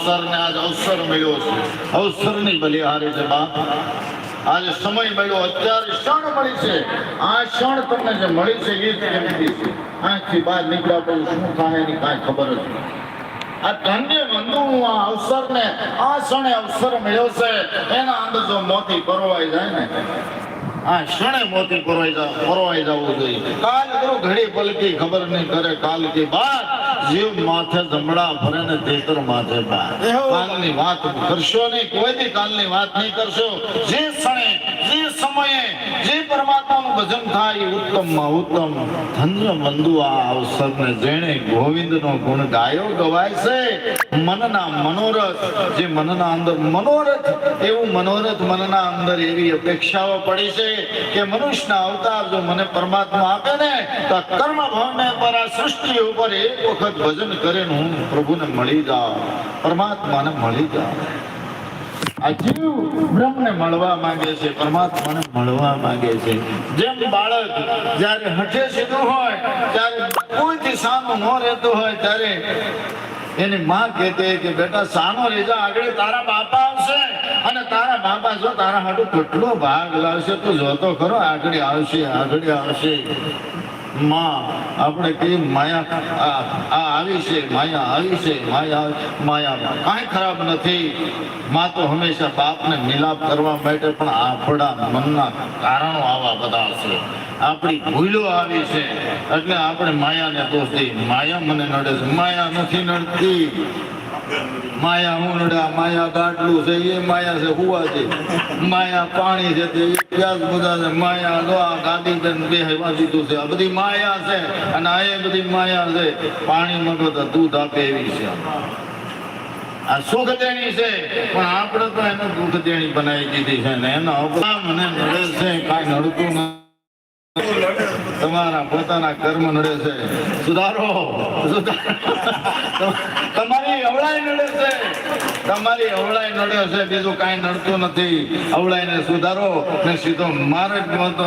અવસરને આજ અવસર મળ્યો છે. અવસરની બલિહારી છે બાપ આજે સમય મળ્યો, અત્યારે ક્ષણ મળી છે. આ ક્ષણ તમને જે મળી છે એ કેવી છે. આંખથી બહાર નીકળ્યા પછી શું થાય એની કાંઈ ખબર જ નથી. આ ધન્ય બંધુ હું આ અવસરને, આ ક્ષણે અવસર મળ્યો છે. એના અંદર જો મોતી પરવાઈ જાય ને, આ ક્ષણે મોતી પરવાઈ જા પરવાઈ જવું જોઈએ. કાલ કરો ઘડી પલકી ખબર નહીં કરે કાલ કે બાત જીવ માથે જમણા ભરે ને તેતર માથે બાર કાલની વાત કરશો નહીં કોઈ બી કાલની વાત નહીં કરશો. જે ક્ષણે જે સમયે જે પરમાત્માનું ભજન થાય ઉત્તમમાં ઉત્તમ ધન્ય બંધુ આ અવસરને જેણે ગોવિંદનો ગુણ ગાયો ગવાય છે. મનના મનોરથ જે મનના અંદર મનોરથ એવું મનોરથ મનના અંદર એવી અપેક્ષાઓ પડી છે કે મનુષ્યના અવતાર જો મને પરમાત્મા આપે ને તો કર્મ ભાવને પર આ સૃષ્ટિ ઉપર એક વખત ભજન કરે હું પ્રભુને મળી જા, પરમાત્માને મળી જા. આ જીવ બ્રહ્મને મળવા માંગે છે, પરમાત્માને મળવા માંગે છે. જેમ બાળક જ્યારે હઠે સીધું હોય, ત્યારે કોઈથી સામું ન રહેતું હોય, ત્યારે એની માં કહેતે કે, બેટા, સાનો રેજા આગળ તારા બાપા આવશે. અને તારા બાપા જો તારા હાટુ કેટલો ભાગ લાવશે, તું જોતો ખરો, આગળ આવશે આગળ આવશે. માં, આપણે કહીએ માયા, આ આવી છે, માયા આવી છે, માયા માયા કાંઈ ખરાબ નથી. માં તો હંમેશા બાપને મિલાપ કરવા માટે પણ આપણા મનના કારણો આવા બધા છે. આપણી ભૂલો આવી છે. એટલે આપણે માયાને દોષ દઈએ. માયા મને નડે છે. માયા નથી નડતી. માયા ઊંડા માયા ગાટલું છે, એ માયા છે, હુવા છે. માયા પાણી છે તે પ્યાસ બધા છે. માયા જો આ ગાદી બે બેહવા દીધું છે. આ બધી માયા છે અને આ એ બધી માયા છે. પાણી મગો તો દૂધ આપે એવી છે. આ સુખ દેણી છે, પણ આપણે તો એને દુઃખ દેણી બનાવી દીધી છે ને એનો અવગણ મને નડે છે, કાંઈ નડતું નથી. તમારા પોતાના કર્મ નડે છે. સુધારો. તમારી અવળાઈ નડે છે. તમારી અવળાઈ નડે છે. બીજું કાંઈ નડતું નથી. અવળાઈને સુધારો ને સીધો માર્ગ નહોતો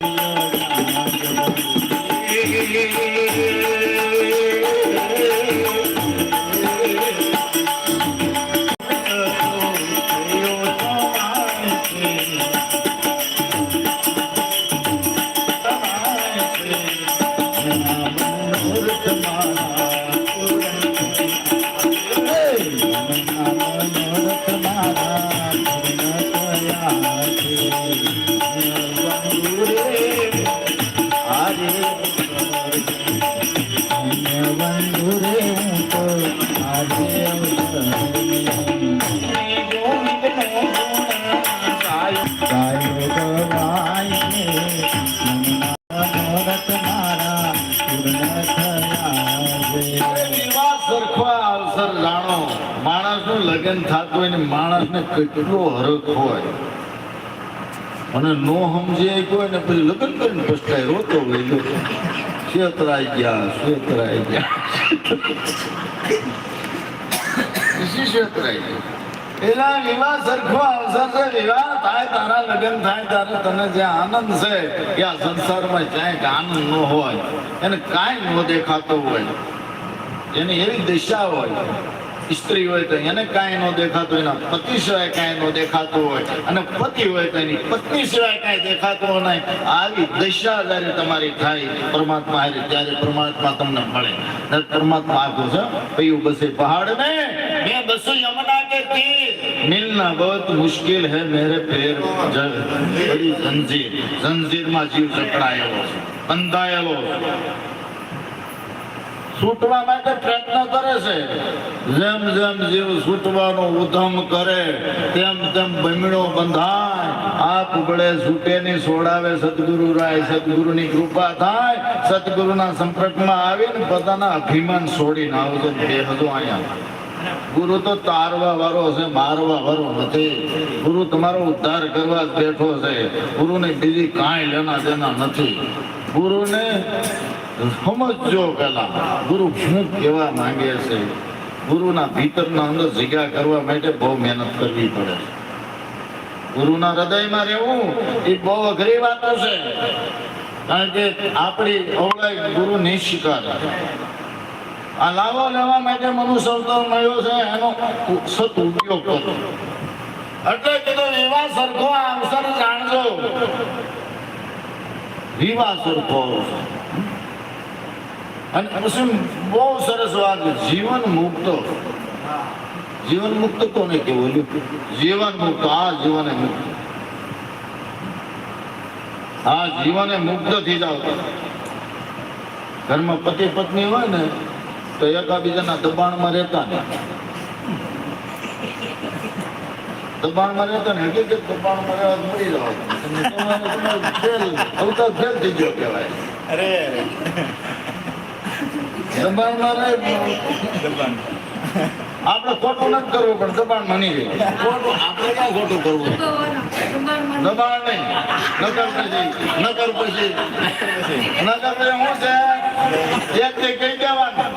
લગ્ન થતું હોય ને માણસને કેટલો હરખ હોય. અને નો સમજે કોઈ ને પછી લગ્ન કરીને પસ્તાય રોતો ગયેલો શેતરાઈ ગયા શેતરાઈ ગયા. શી શેતરાઈ ગયા એના વિવાહ સરખો અવસર છે, વિવાહ થાય, તારા લગ્ન થાય, ત્યારે તને જે આનંદ છે કે આ સંસારમાં ક્યાંક આનંદ ન હોય. એને કાંઈ ન દેખાતો હોય. એની એવી દિશા હોય સ્ત્રી હોય તો એને કાંઈ ન દેખાતું એના પતિ સિવાય કાંઈ ન દેખાતું હોય અને પતિ હોય તો એની પત્ની સિવાય કાંઈ દેખાતું નહીં. આવી દશા જ્યારે તમારી થાય પરમાત્મા હારે ત્યારે પરમાત્મા તમને મળે. પરમાત્મા આપ્યો છે પૈયું બસે પહાડ ને મેં બસો હે મેરે પેર જગ. બડી જંજીર જંજીરમાં જીવ જકડાયેલો બંધાયેલો છૂટવા માટે પ્રયત્ન કરે છે. જેમ જેમ જીવ છૂટવાનો ઉધમ કરે, તેમ તેમ બમણો બંધાય. આ બળે છૂટે ની છોડાવે સદગુરુ રાય, સદગુરુની કૃપા થાય. સદગુરુના સંપર્કમાં આવીને પોતાના અભિમાન છોડીને આવજો બેહજો અહીંયા. ગુરુ તો તારવા વાળો છે, મારવા વાળો નથી. ગુરુ તમારો ઉદ્ધાર કરવા બેઠો છે. ગુરુને બીજી કાંઈ લેના દેના નથી. ગુરુને સમજજો પેલા. ગુરુ શું કહેવા માંગે છે. ગુરુના ભીતરના અંદર જગ્યા કરવા માટે બહુ મહેનત કરવી પડે. ગુરુના હૃદયમાં રહેવું એ બહુ અઘરી વાતો હશે. કારણ કે આપણી અવળાઈ ગુરુ નહીં આ લાવો લેવા માટે મનુષ્ય મળ્યો છે, એનો સત ઉપયોગ કરો. એટલે કીધું, વિવાહ સરખો અવસર જાણજો. વિવાહ સરખો અવસર અને પછી બહુ સરસ વાત જીવન મુક્ત. જીવન મુક્ત કોને કેવું જીવન મુક્ત. આ જીવને મુક્ત. આ જીવને મુક્ત થઈ જાવ ઘરમાં પતિ પત્ની હોય ને, તો એકાબીજાના દબાણમાં રહેતા ને. દબાણમાં રહેતા ને, હકીકત દબાણમાં રહેવા મળી જાવ અવતાર ફેલ થઈ ગયો કહેવાય. અરે. દબાણમાં દબાણ. આપણે ખોટું નથી કરવું પણ દબાણ માની જાય ખોટું આપણે ક્યાં ખોટું કરવું? દબાણ નહીં. નકર પછી નકર પછી. નકર પછી શું છે? એક તે કહી દેવાનું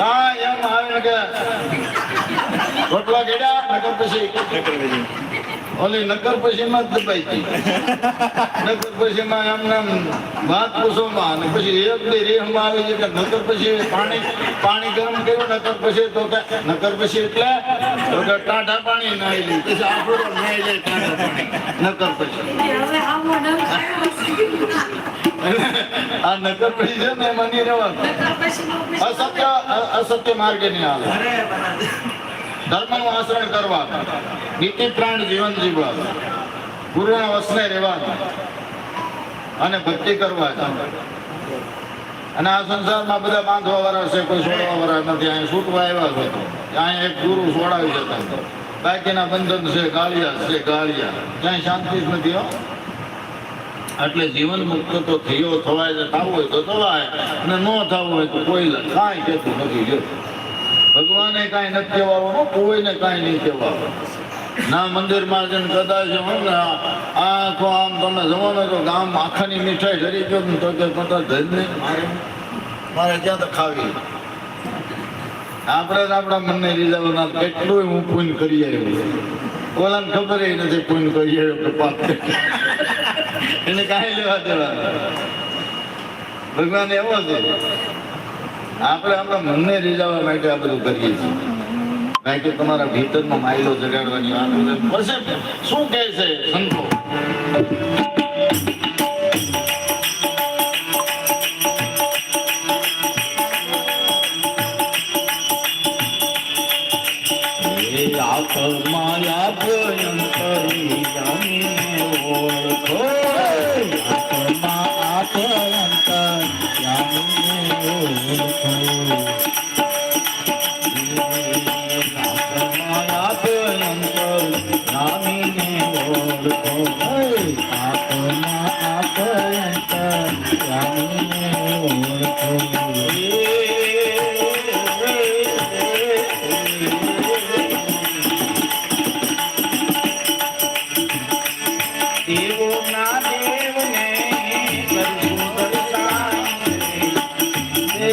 હા એમ આવે કે રોટલા ઘેડ્યા નકર પછી નકર પછી. માં જ દબાઈ ગઈ. નગર પછી માં એમને એમ વાત પૂછોમાં અને પછી એક બે રેહમાં આવી છે કે નગર પછી પાણી પાણી ગરમ કર્યું, નકર પછી તો કે, નકર પછી એટલે તો કે ટાઢા પાણી નાઈ લી પછી આપણો નાઈ જાય ટાઢા પાણી. નકર પછી. આ નગર પછી છે ને એમાં નહીં રહેવાનું. અસત્ય અસત્ય માર્ગે નહીં આવે. ધર્મનું આચરણ કરવાનું નીતિ પ્રાણ જીવન જીવવાનું ગુરુના વસને રહેવાનું અને ભક્તિ કરવાની અને આ સંસારમાં બધા બાંધવા વાળા છે, કોઈ છોડવા વાળા નથી. અહીંયા છૂટવા આવ્યા છે અહીંયા એક ગુરુ છોડાવી જતા. બાકીના બંધન છે, ગાળિયા છે, ગાળિયા. ક્યાંય શાંતિ જ નથી, હો. એટલે જીવન મુક્ત તો થયો, થવાય થવું હોય તો થવાય. અને ન થવું હોય તો કોઈ કાંઈ કહેતું નથી, જો. ભગવાને કાંઈ નથી કહેવાનું કોઈને કાંઈ નહીં કહેવાનું. ના મંદિરમાં જઈને કદાચ હું ને આખો આમ તમે જવો ને તો ગામ આખાની મીઠાઈ ધરી ગયો ને તો કે પોતા ધરી નહીં મારે મારે ક્યાં તો ખાવી. આપણે આપણા મનને રીઝવવાના કેટલું હું પૂન કરી આવ્યો. ઓલાને ખબર એ નથી પૂન કરી આવ્યો કે પાપ એને કાંઈ લેવા દેવા ભગવાન એવો છે. આપણે આપણા મનને રીઝવવા માટે આ બધું કરીએ છીએ કારણ કે તમારા ભીતરનો માયલો જગાડવાની વાત. શું કહે છે સંતો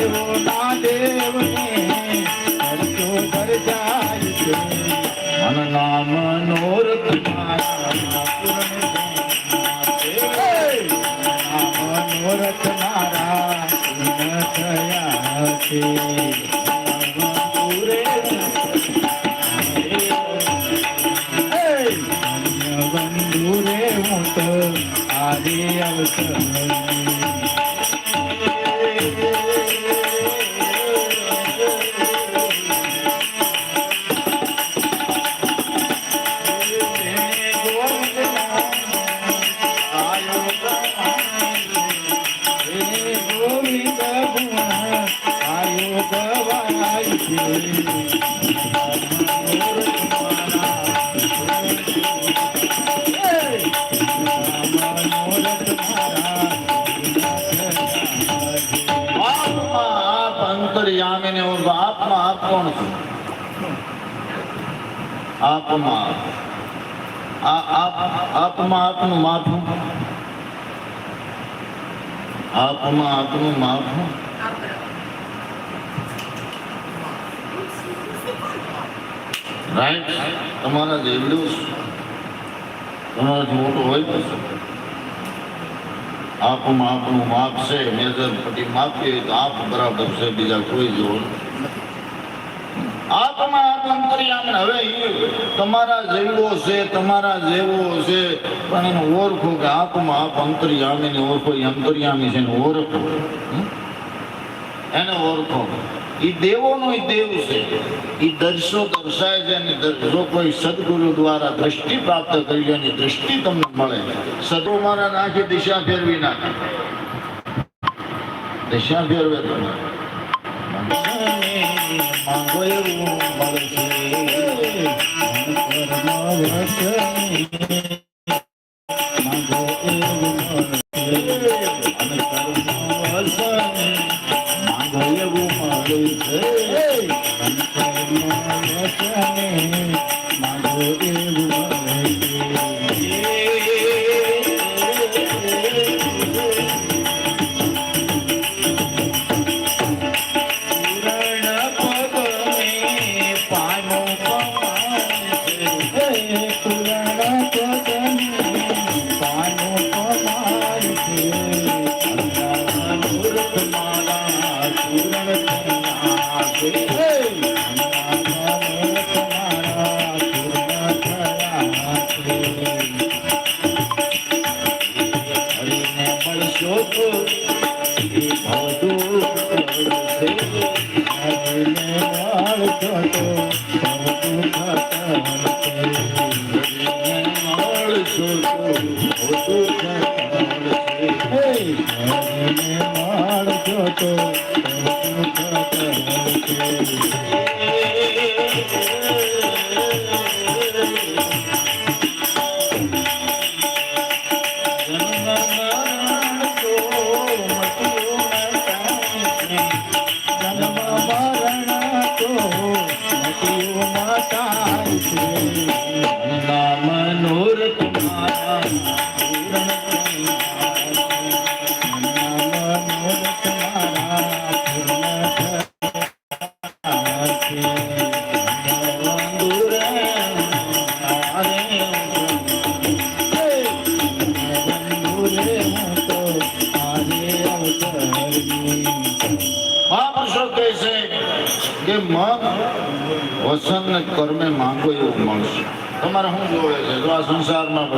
more. અંતર્યામીને. આપમાં આપ કોણ છે આપમાં આ આપ આપમાં આપનું માથું આત્મા આપનું માથું રાઈટ તમારા જેવડું તમારાથી મોટું હોય તો આપમાં આપનું માપ છે, મેજર પટ્ટી માપીએ તો આપ બરાબર છે, બીજા કોઈ જો આપમાં આપ અંતર્યામી હવે તમારા જેવો છે, તમારા જેવો છે, પણ એને ઓળખો કે આપમાં આપ અંતર્યામી ને ઓળખો અંતર્યામી છે, એને ઓળખો? એને ઓળખો. એ દેવોનો દેવ છે. એ દર્શો દર્શાય છે અને જો કોઈ સદગુરુ દ્વારા દ્રષ્ટિ પ્રાપ્ત કરી એની દ્રષ્ટિ તમને મળે. સદગુરુ મારા આખી દિશા ફેરવી નાખે. દિશા ફેરવે તમે માંગો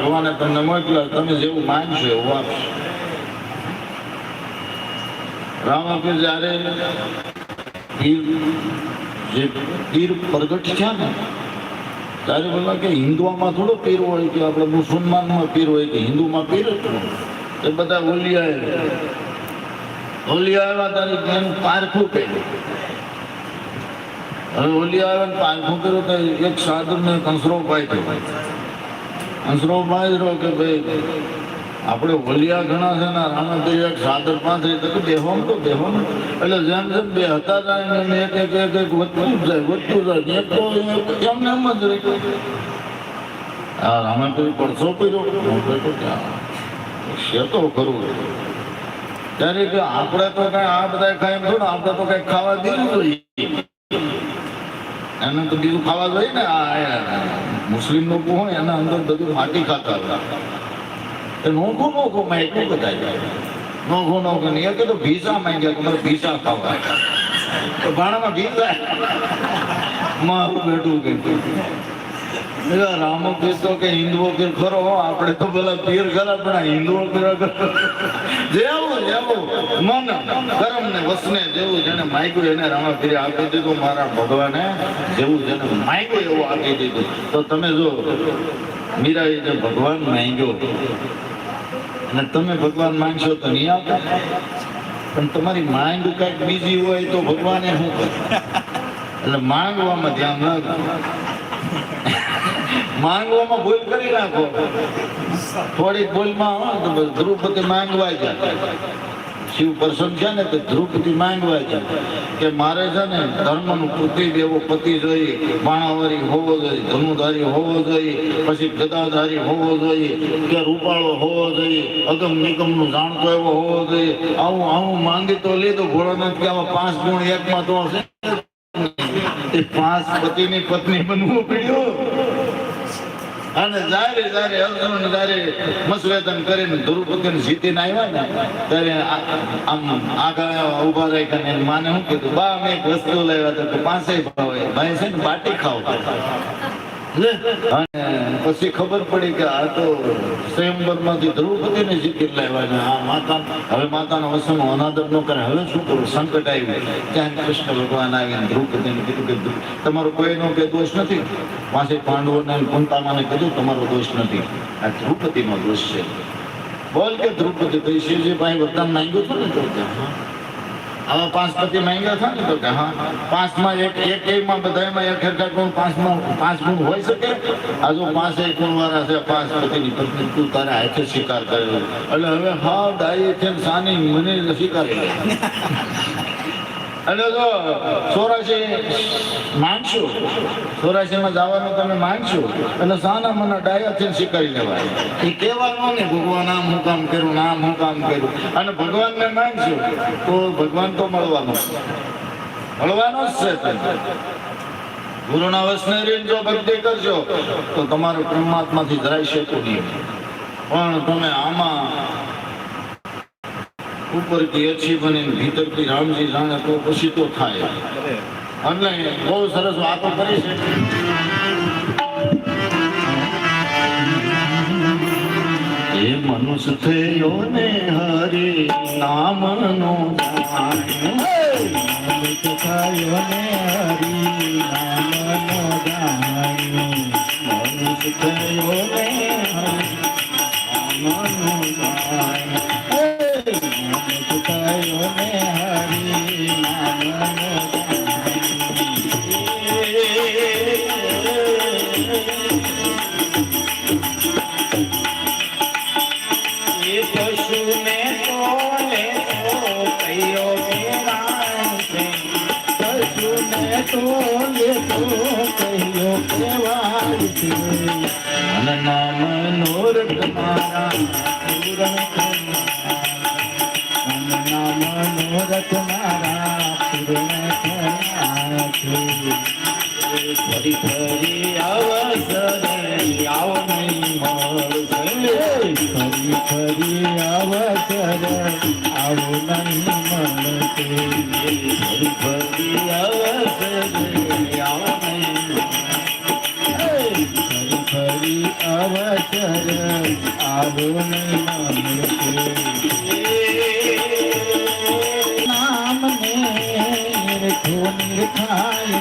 ભગવાને તમને મોકલ્યો, તમે જેવું માનશો એવું આપશો. રામ આપે જ્યારે જે પીર પ્રગટ થયા ને, ત્યારે બોલા કે હિન્દુઓમાં થોડો પીર હોય કે આપણે મુસલમાનમાં પીર હોય કે હિન્દુમાં પીર. એ બધા ઓલિયા ઓલિયા આવ્યા તારી બેન પારખું કર્યું હવે ઓલિયા આવ્યા પારખું કર્યું તો એક સાધુ ને કંસરો પાડ્યો કંસરો રહ્યો કે ભાઈ આપણે વલિયા ઘણા છે ને રાણા એક સાદર પાંત્રી તો કે તો બેહો એટલે જેમ જેમ બે હતા જાય ને એક એક એક એક વધતું જાય વધતું જાય. એક તો એમને એમ જ રહી આ રામે તો પડસો કર્યો છે તો ખરું ત્યારે આપણે તો કઈ આ બધા થોડું, આપણે તો કઈ ખાવા દીધું જોઈએ એને તો બીજું ખાવા જોઈએ ને, આ મુસ્લિમ લોકો હોય એના અંદર બધું માટી ખાતા હતા એ નોખો નોખો માં એટલું બધા નોખો નોખો નહીં, એ કીધું ભીસા માંગ્યા કે ભીસા ખાવા. તો ભાણામાં ભીસા મારું બેઠું કે પીર કે હિન્દુઓ પીર ખરો આપણે તો પેલા પીર ખરા, પણ હિન્દુઓ પીર. જેવું જેવું, મન ને વસને એને રામા પીરે દીધું, મારા ભગવાને જેવું જેને માગ્યું, એવું આપી દીધું તો તમે જો, મીરાએ જે ભગવાન માંગ્યો, અને તમે ભગવાન માંગશો તો નહીં આપો પણ તમારી માંગ કંઈક બીજી હોય તો ભગવાને શું એટલે માંગવામાં ધ્યાન ન. માંગવામાં ભૂલ કરી નાખો. થોડીક ભૂલમાં દ્રૌપદી માંગવા જાય શિવ પ્રસન્ન છે. ને, તો દ્રૌપદી માંગવા જાય કે મારે છે ને, ધર્મનું પતિ એવો પતિ જોઈએ માણાવારી હોવો જોઈએ, ધનુધારી હોવો જોઈએ, પછી ગદાધારી હોવો જોઈએ, કે રૂપાળો હોવો જોઈએ, અગમ નિગમનું જાણતો એવો હોવો જોઈએ. આવું આવું માંગી તો લીધું ભોળાનાથ કે આવા પાંચ ગુણ એકમાં તો હશે એ પાંચ પતિની પત્ની બનવું પડ્યું. અને જારે જારે અર્જુન જારે મસવેદન કરીને દ્રૌપદીને જીતીને આવ્યા ને, ત્યારે આમ આગળ ઊભા રહી ને માને શું કીધું, બા, અમે એક વસ્તુ લાવ્યા તો પાંચે ભાવે, ભાઈ છે ને બાટી ખાવ. પછી ખબર પડી કે આ તો સ્વયંવરમાંથી દ્રૌપદીને જીતી લાવ્યા ને આ માતા, હવે માતાના વસન અનાદર ન કરે. હવે શું કરું? સંકટ આવ્યું. ત્યાં કૃષ્ણ ભગવાન આવીને દ્રૌપદીને કીધું કે તમારો કોઈનો કે દોષ નથી? પાસે પાંડવોને કુંતામાને કીધું, તમારો દોષ નથી. આ દ્રૌપદીનો દોષ છે. બોલ કે દ્રૌપદી, તો શિવજી પાસે વરદાન માંગ્યું હતું ને તો કે હા આવા પાંચ પતિ માંગ્યા હતા ને તો કે, હા, પાંચમાં એક એક એકમાં બધામાં એક હરખા ગુણ, પાંચમાં પાંચ ગુણ હોઈ શકે. હજુ પાંચ એક ગુણ વાળા છે, પાંચ પતિની પત્ની તું તારા હાથે સ્વીકાર કર્યો. એટલે હવે હા, ડાઈ છે સાની મને સ્વીકારી લે. એટલે જો સોરાશી માંગશો, સોરાશીમાં જવાનું તમે માંગશો એટલે સાના મને ડાયાથી સ્વીકારી લેવાય. એ કહેવાનું ને ભગવાન આમ હું કામ કર્યું આમ હું કામ કર્યું અને ભગવાનને માંગશો, તો ભગવાન તો મળવાનો મળવાનો જ છે. ગુરુના વસને રહીને જો ભક્તિ કરશો, તો તમારું પરમાત્માથી જરાય શકું નહીં. પણ તમે આમાં ઉપરથી અછી બને ભીતરથી રામજી જાણે તો પછી તો થાય. અને બહુ સરસ વાતો કરી છે. એ મનુષ્ય થયો ને હરે નામનો થયો ને હરિ ફરી ફરી અવસર આવો નહીં ફરી ફરી અવસર આવો નહીં મળશે ફરી ફરી અવસર આવો નહીં ફરી ફરી અવસર આવો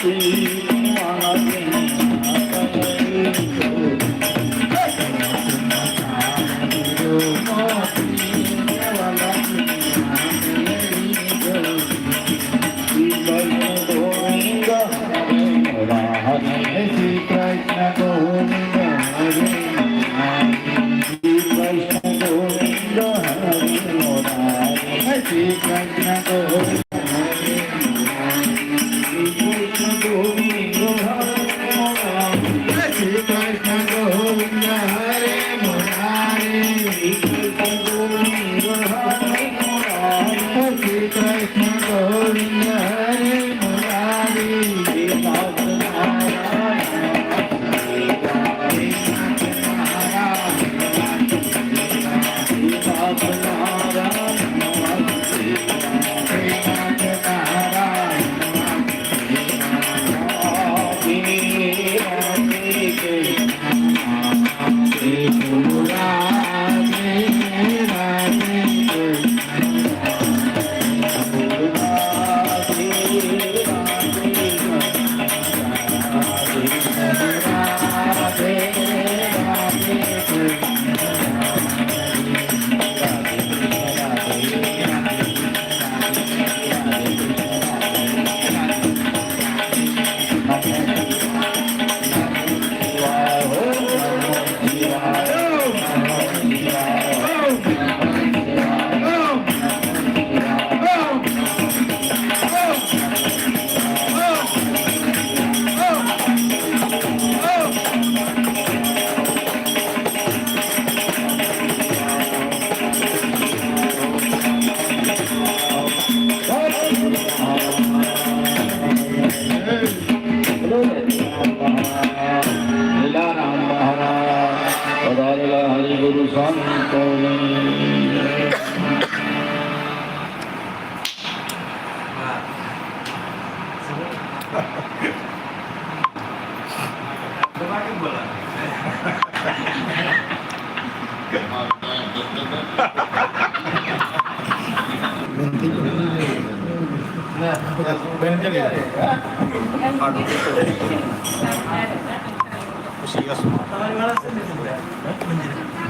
Sim.